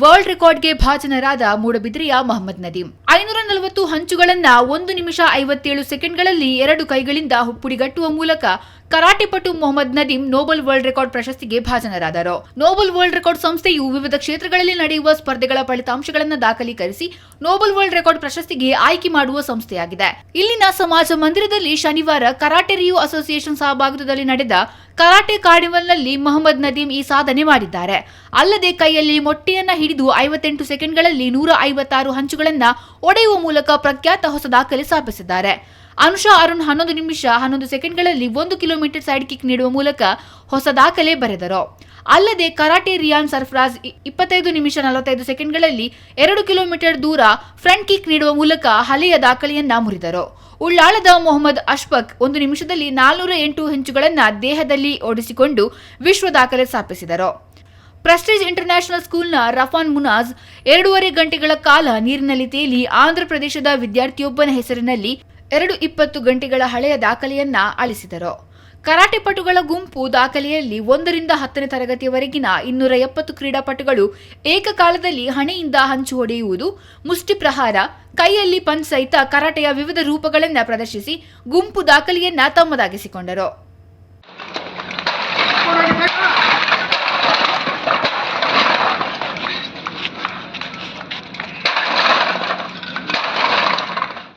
World ರೆಕಾರ್ಡ್ಗೆ ಭಾಜನರಾದ ಮೂಡಬಿದ್ರಿಯ ಮೊಹಮ್ಮದ್ ನದೀಂ. ಐನೂರ ನಲವತ್ತು ಹಂಚುಗಳನ್ನ ಒಂದು ನಿಮಿಷ ಐವತ್ತೇಳು ಸೆಕೆಂಡ್ಗಳಲ್ಲಿ ಎರಡು ಕೈಗಳಿಂದ ಹುಪ್ಪುಡಿಗಟ್ಟುವ ಮೂಲಕ ಕರಾಟೆ ಪಟು Mohammed Nadeem noble world record ಪ್ರಶಸ್ತಿಗೆ ಭಾಜನರಾದರು. ನೋಬಲ್ ವರ್ಲ್ಡ್ ರೆಕಾರ್ಡ್ ಸಂಸ್ಥೆಯು ವಿವಿಧ ಕ್ಷೇತ್ರಗಳಲ್ಲಿ ನಡೆಯುವ ಸ್ಪರ್ಧೆಗಳ ಫಲಿತಾಂಶಗಳನ್ನು ದಾಖಲೀಕರಿಸಿ ನೋಬಲ್ ವರ್ಲ್ಡ್ ರೆಕಾರ್ಡ್ ಪ್ರಶಸ್ತಿಗೆ ಆಯ್ಕೆ ಮಾಡುವ ಸಂಸ್ಥೆಯಾಗಿದೆ. ಇಲ್ಲಿನ ಸಮಾಜ ಮಂದಿರದಲ್ಲಿ ಶನಿವಾರ ಕರಾಟೆ ರಿಯೋ ಅಸೋಸಿಯೇಷನ್ ಸಹಭಾಗಿತ್ವದಲ್ಲಿ ನಡೆದ ಕರಾಟೆ ಕಾರ್ನಿವಲ್ನಲ್ಲಿ ಮೊಹಮ್ಮದ್ ನದೀಮ್ ಈ ಸಾಧನೆ ಮಾಡಿದ್ದಾರೆ. ಅಲ್ಲದೆ ಕೈಯಲ್ಲಿ ಮೊಟ್ಟೆಯನ್ನ ಹಿಡಿದು ಐವತ್ತೆಂಟು ಸೆಕೆಂಡ್ಗಳಲ್ಲಿ ನೂರ ಐವತ್ತಾರು ಹಂಚುಗಳನ್ನ ಒಡೆಯುವ ಮೂಲಕ ಪ್ರಖ್ಯಾತ ಹೊಸ ದಾಖಲೆ ಸ್ಥಾಪಿಸಿದ್ದಾರೆ ಅನುಷಾ ಅರುಣ್ ಹನ್ನೊಂದು ನಿಮಿಷ ಹನ್ನೊಂದು ಸೆಕೆಂಡ್ಗಳಲ್ಲಿ ಒಂದು ಕಿಲೋಮೀಟರ್ ಸೈಡ್ ಕಿಕ್ ನೀಡುವ ಮೂಲಕ ಹೊಸ ದಾಖಲೆ ಬರೆದರು. ಅಲ್ಲದೆ ಕರಾಟೆ ರಿಯಾನ್ ಸರ್ಫರಾಜ್ ಇಪ್ಪತ್ತೈದು ನಿಮಿಷ ನಲವತ್ತೈದು ಸೆಕೆಂಡ್ಗಳಲ್ಲಿ ಎರಡು ಕಿಲೋಮೀಟರ್ ದೂರ ಫ್ರಂಟ್ ಕಿಕ್ ನೀಡುವ ಮೂಲಕ ಹಳೆಯ ದಾಖಲೆಯನ್ನ ಮುರಿದರು. ಉಳ್ಳಾಳದ ಮೊಹಮ್ಮದ್ ಅಶ್ಫಕ್ ಒಂದು ನಿಮಿಷದಲ್ಲಿ ನಾಲ್ನೂರ ಎಂಟು ಹೆಂಚುಗಳನ್ನು ದೇಹದಲ್ಲಿ ಓಡಿಸಿಕೊಂಡು ವಿಶ್ವ ದಾಖಲೆ ಸ್ಥಾಪಿಸಿದರು ಪ್ರೆಸ್ಟೀಜ್ ಇಂಟರ್ನ್ಯಾಷನಲ್ ಸ್ಕೂಲ್ನ ರಫಾನ್ ಮುನಾಜ್ ಎರಡೂವರೆ ಗಂಟೆಗಳ ಕಾಲ ನೀರಿನಲ್ಲಿ ತೇಲಿ ಆಂಧ್ರಪ್ರದೇಶದ ವಿದ್ಯಾರ್ಥಿಯೊಬ್ಬನ ಹೆಸರಿನಲ್ಲಿ ಎರಡು ಇಪ್ಪತ್ತು ಗಂಟೆಗಳ ಹಳೆಯ ದಾಖಲೆಯನ್ನ ಅಳಿಸಿದರು. ಕರಾಟೆ ಪಟುಗಳ ಗುಂಪು ದಾಖಲೆಯಲ್ಲಿ ಒಂದರಿಂದ ಹತ್ತನೇ ತರಗತಿಯವರೆಗಿನ ಇನ್ನೂರ ಎಪ್ಪತ್ತು ಕ್ರೀಡಾಪಟುಗಳು ಏಕಕಾಲದಲ್ಲಿ ಹಣೆಯಿಂದ ಹಂಚು ಹೊಡೆಯುವುದು, ಮುಷ್ಟಿ ಪ್ರಹಾರ, ಕೈಯಲ್ಲಿ ಪಂಚ್ ಸಹಿತ ಕರಾಟೆಯ ವಿವಿಧ ರೂಪಗಳನ್ನು ಪ್ರದರ್ಶಿಸಿ ಗುಂಪು ದಾಖಲೆಯನ್ನ ತಮ್ಮದಾಗಿಸಿಕೊಂಡರು.